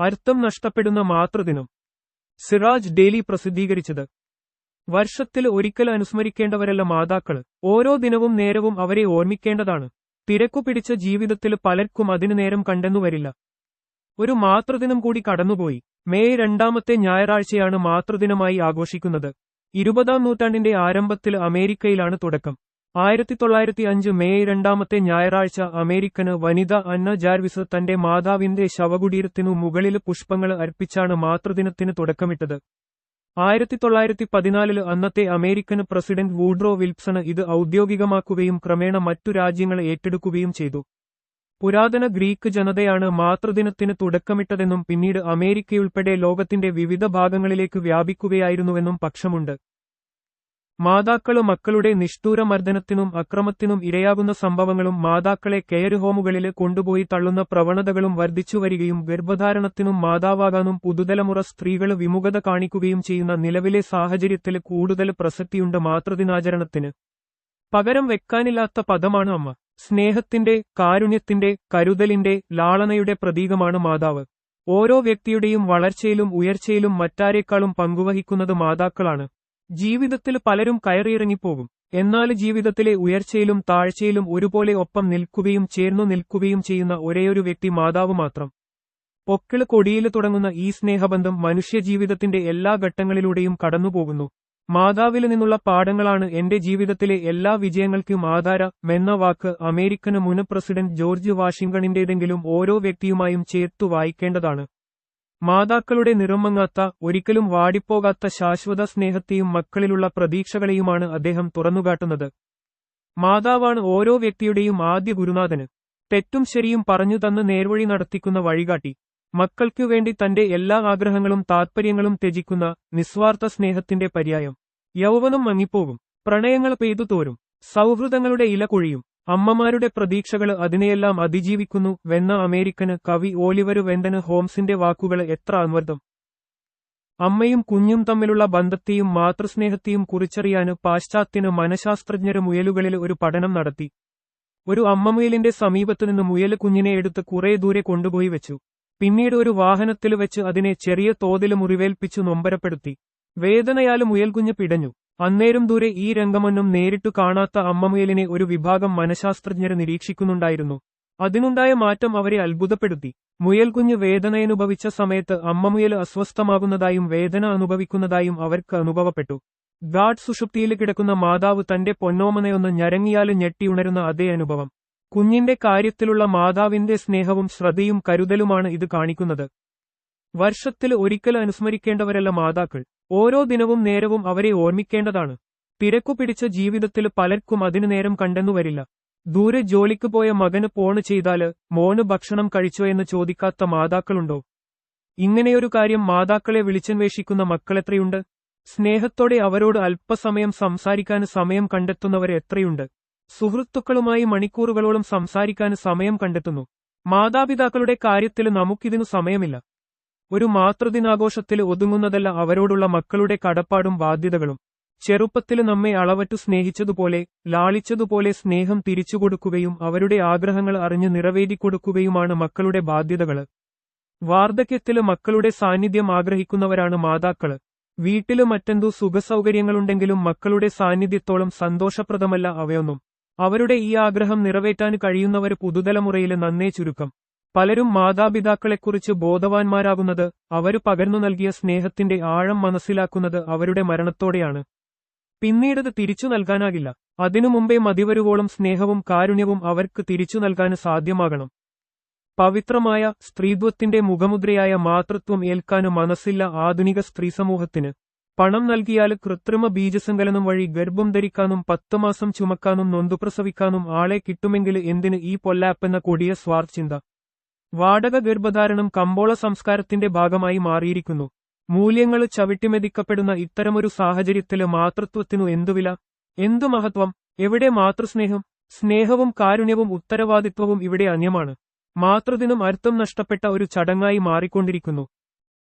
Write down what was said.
അർത്ഥം നഷ്ടപ്പെടുന്ന മാതൃദിനം. സിറാജ് ഡെയിലി പ്രസിദ്ധീകരിച്ചത്. വർഷത്തിൽ ഒരിക്കൽ അനുസ്മരിക്കേണ്ടവരല്ല മാതാക്കൾ. ഓരോ ദിനവും നേരവും അവരെ ഓർമ്മിക്കേണ്ടതാണ്. തിരക്കു പിടിച്ച ജീവിതത്തിൽ പലർക്കും അതിനു നേരം കണ്ടെന്നു വരില്ല. ഒരു മാതൃദിനം കൂടി കടന്നുപോയി. മെയ് രണ്ടാമത്തെ ഞായറാഴ്ചയാണ് മാതൃദിനമായി ആഘോഷിക്കുന്നത്. ഇരുപതാം നൂറ്റാണ്ടിന്റെ ആരംഭത്തിൽ അമേരിക്കയിലാണ് തുടക്കം. ആയിരത്തി തൊള്ളായിരത്തി അഞ്ച് മെയ് രണ്ടാമത്തെ ഞായറാഴ്ച അമേരിക്കന് വനിത അന്ന ജാർവിസ് തന്റെ മാതാവിന്റെ ശവകുടീരത്തിനു മുകളിൽ പുഷ്പങ്ങൾ അർപ്പിച്ചാണ് മാതൃദിനത്തിന് തുടക്കമിട്ടത്. ആയിരത്തി തൊള്ളായിരത്തി പതിനാലിൽ അന്നത്തെ അമേരിക്കൻ പ്രസിഡന്റ് വൂഡ്രോ വിൽപ്സണ് ഇത് ഔദ്യോഗികമാക്കുകയും ക്രമേണ മറ്റു രാജ്യങ്ങൾ ഏറ്റെടുക്കുകയും ചെയ്തു. പുരാതന ഗ്രീക്ക് ജനതയാണ് മാതൃദിനത്തിന് തുടക്കമിട്ടതെന്നും പിന്നീട് അമേരിക്കയുൾപ്പെടെ ലോകത്തിന്റെ വിവിധ ഭാഗങ്ങളിലേക്ക് വ്യാപിക്കുകയായിരുന്നുവെന്നും പക്ഷമുണ്ട്. മാതാക്കൾ മക്കളുടെ നിഷ്ഠൂരമർദ്ദനത്തിനും അക്രമത്തിനും ഇരയാകുന്ന സംഭവങ്ങളും മാതാക്കളെ കെയർ ഹോമുകളിൽ കൊണ്ടുപോയി തള്ളുന്ന പ്രവണതകളും വർദ്ധിച്ചുവരികയും ഗർഭധാരണത്തിനും മാതാവാകാനും പുതുതലമുറ സ്ത്രീകൾ വിമുഖത കാണിക്കുകയും ചെയ്യുന്ന നിലവിലെ സാഹചര്യത്തിൽ കൂടുതൽ പ്രസക്തിയുണ്ട് മാതൃദിനാചരണത്തിന്. പകരം വെക്കാനില്ലാത്ത പദമാണ് അമ്മ. സ്നേഹത്തിന്റെ കാരുണ്യത്തിന്റെ കരുതലിന്റെ ലാളനയുടെ പ്രതീകമാണ് മാതാവ്. ഓരോ വ്യക്തിയുടെയും വളർച്ചയിലും ഉയർച്ചയിലും മറ്റാരേക്കാളും പങ്കുവഹിക്കുന്നത് മാതാക്കളാണ്. ജീവിതത്തിൽ പലരും കയറിയിറങ്ങിപ്പോകും. എന്നാൽ ജീവിതത്തിലെ ഉയർച്ചയിലും താഴ്ചയിലും ഒരുപോലെ ഒപ്പം നിൽക്കുകയും ചേർന്നു നിൽക്കുകയും ചെയ്യുന്ന ഒരേയൊരു വ്യക്തി മാതാവ് മാത്രം. പൊക്കിൾ കൊടിയിൽ തുടങ്ങുന്ന ഈ സ്നേഹബന്ധം മനുഷ്യജീവിതത്തിന്റെ എല്ലാ ഘട്ടങ്ങളിലൂടെയും കടന്നുപോകുന്നു. മാതാവിൽ നിന്നുള്ള പാഠങ്ങളാണ് എന്റെ ജീവിതത്തിലെ എല്ലാ വിജയങ്ങൾക്കും ആധാര എന്ന വാക്ക് അമേരിക്കൻ മുൻ പ്രസിഡന്റ് ജോർജ് വാഷിംഗ്ടണിന്റേതെങ്കിലും ഓരോ വ്യക്തിയുമായും ചേർത്തു വായിക്കേണ്ടതാണ്. മാതാക്കളുടെ നിറമങ്ങാത്ത ഒരിക്കലും വാടിപ്പോകാത്ത ശാശ്വത സ്നേഹത്തെയും മക്കളിലുള്ള പ്രതീക്ഷകളെയുമാണ് അദ്ദേഹം തുറന്നുകാട്ടുന്നത്. മാതാവാണ് ഓരോ വ്യക്തിയുടെയും ആദ്യ ഗുരുനാഥന് തെറ്റും ശരിയും പറഞ്ഞു തന്ന് നേർവഴി നടത്തിക്കുന്ന വഴികാട്ടി. മക്കൾക്കു വേണ്ടി തന്റെ എല്ലാ ആഗ്രഹങ്ങളും താത്പര്യങ്ങളും ത്യജിക്കുന്ന നിസ്വാർത്ഥ സ്നേഹത്തിന്റെ പര്യായം. യൗവനം മങ്ങിപ്പോകും. പ്രണയങ്ങൾ പെയ്തു തോരും സൗഹൃദങ്ങളുടെ ഇല കൊഴിയും. അമ്മമാരുടെ പ്രതീക്ഷകൾ അതിനെയെല്ലാം അതിജീവിക്കുന്നു വെന്ന അമേരിക്കന് കവി ഓലിവരു വെന്തന് ഹോംസിന്റെ വാക്കുകൾ എത്ര അമൃതം അമ്മയും കുഞ്ഞും തമ്മിലുള്ള ബന്ധത്തെയും മാതൃസ്നേഹത്തെയും കുറിച്ചറിയാന് പാശ്ചാത്യന് മനഃശാസ്ത്രജ്ഞര് മുയലുകളിൽ ഒരു പഠനം നടത്തി. ഒരു അമ്മമുയലിന്റെ സമീപത്തുനിന്ന് മുയൽ കുഞ്ഞിനെ എടുത്ത് കുറെ ദൂരെ കൊണ്ടുപോയി വെച്ചു. പിന്നീട് ഒരു വാഹനത്തിൽ വെച്ച് അതിനെ ചെറിയ തോതിൽ മുറിവേൽപ്പിച്ചു നൊമ്പരപ്പെടുത്തി. വേദനയാൽ മുയൽകുഞ്ഞ് പിടഞ്ഞു. അന്നേരം ദൂരെ ഈ രംഗമൊന്നും നേരിട്ടു കാണാത്ത അമ്മമുയലിനെ ഒരു വിഭാഗം മനഃശാസ്ത്രജ്ഞർ നിരീക്ഷിക്കുന്നുണ്ടായിരുന്നു. അതിനുണ്ടായ മാറ്റം അവരെ അത്ഭുതപ്പെടുത്തി. മുയൽകുഞ്ഞ് വേദനയനുഭവിച്ച സമയത്ത് അമ്മമുയൽ അസ്വസ്ഥമാകുന്നതായും വേദന അനുഭവിക്കുന്നതായും അവർക്ക് അനുഭവപ്പെട്ടു. ഗാഡ് സുഷുപ്തിയിൽ കിടക്കുന്ന മാതാവ് തന്റെ പൊന്നോമനയൊന്ന് ഞരങ്ങിയാൽ ഞെട്ടിയുണരുന്ന അതേ അനുഭവം. കുഞ്ഞിന്റെ കാര്യത്തിലുള്ള മാതാവിന്റെ സ്നേഹവും ശ്രദ്ധയും കരുതലുമാണ് ഇത് കാണിക്കുന്നത്. വർഷത്തിൽ ഒരിക്കൽ അനുസ്മരിക്കേണ്ടവരല്ല മാതാക്കൾ. ഓരോ ദിനവും നേരവും അവരെ ഓർമ്മിക്കേണ്ടതാണ്. തിരക്കു പിടിച്ച ജീവിതത്തിൽ പലർക്കും അതിനു നേരം കണ്ടെന്നു വരില്ല. ദൂരെ ജോലിക്ക് പോയ മകന് പോണ് ചെയ്താൽ മോന് ഭക്ഷണം കഴിച്ചോ എന്ന് ചോദിക്കാത്ത മാതാക്കളുണ്ടോ? ഇങ്ങനെയൊരു കാര്യം മാതാക്കളെ വിളിച്ചന്വേഷിക്കുന്ന മക്കളെത്രയുണ്ട്? സ്നേഹത്തോടെ അവരോട് അല്പസമയം സംസാരിക്കാൻ സമയം കണ്ടെത്തുന്നവർ എത്രയുണ്ട്? സുഹൃത്തുക്കളുമായി മണിക്കൂറുകളോളം സംസാരിക്കാൻ സമയം കണ്ടെത്തുന്നു. മാതാപിതാക്കളുടെ കാര്യത്തിൽ നമുക്കിതിനു സമയമില്ല. ഒരു മാതൃദിനാഘോഷത്തിൽ ഒതുങ്ങുന്നതല്ല അവരോടുള്ള മക്കളുടെ കടപ്പാടും ബാധ്യതകളും. ചെറുപ്പത്തിൽ നമ്മെ അളവറ്റു സ്നേഹിച്ചതുപോലെ ലാളിച്ചതുപോലെ സ്നേഹം തിരിച്ചുകൊടുക്കുകയും അവരുടെ ആഗ്രഹങ്ങൾ അറിഞ്ഞ് നിറവേറ്റിക്കൊടുക്കുകയുമാണ് മക്കളുടെ ബാധ്യതകൾ വാർദ്ധക്യത്തിൽ മക്കളുടെ സാന്നിധ്യം ആഗ്രഹിക്കുന്നവരാണ് മാതാക്കൾ. വീട്ടിൽ മറ്റെന്തോ സുഖസൗകര്യങ്ങളുണ്ടെങ്കിലും മക്കളുടെ സാന്നിധ്യത്തോളം സന്തോഷപ്രദമല്ല അവയൊന്നും. അവരുടെ ഈ ആഗ്രഹം നിറവേറ്റാൻ കഴിയുന്നവർ പുതുതലമുറയിൽ നന്നേ ചുരുക്കം. പലരും മാതാപിതാക്കളെക്കുറിച്ച് ബോധവാന്മാരാകുന്നത് അവരു പകർന്നു നൽകിയ സ്നേഹത്തിന്റെ ആഴം മനസ്സിലാക്കുന്നത് അവരുടെ മരണത്തോടെയാണ്. പിന്നീടത് തിരിച്ചു നൽകാനാകില്ല. അതിനു മുമ്പേ മതിവരുവോളം സ്നേഹവും കാരുണ്യവും അവർക്ക് തിരിച്ചു നൽകാൻ സാധ്യമാകണം. പവിത്രമായ സ്ത്രീത്വത്തിന്റെ മുഖമുദ്രയായ മാതൃത്വം ഏൽക്കാനും മനസ്സില്ല ആധുനിക സ്ത്രീ സമൂഹത്തിന് പണം നൽകിയാൽ കൃത്രിമ ബീജസങ്കലനം വഴി ഗർഭം ധരിക്കാനും പത്തു മാസം ചുമക്കാനും നൊന്തുപ്രസവിക്കാനും ആളെ കിട്ടുമെങ്കിൽ എന്തിന് ഈ പൊല്ലാപ്പെന്ന കൊടിയ സ്വാർത്ഥ ചിന്ത. വാടക ഗർഭധാരണം കമ്പോള സംസ്കാരത്തിന്റെ ഭാഗമായി മാറിയിരിക്കുന്നു. മൂല്യങ്ങൾ ചവിട്ടിമെതിക്കപ്പെടുന്ന ഇത്തരമൊരു സാഹചര്യത്തിൽ മാതൃത്വത്തിനു എന്തുവില എന്തു മഹത്വം? എവിടെ മാതൃസ്നേഹം? സ്നേഹവും കാരുണ്യവും ഉത്തരവാദിത്വവും ഇവിടെ അന്യമാണ്. മാതൃദിനം അർത്ഥം നഷ്ടപ്പെട്ട ഒരു ചടങ്ങായി മാറിക്കൊണ്ടിരിക്കുന്നു.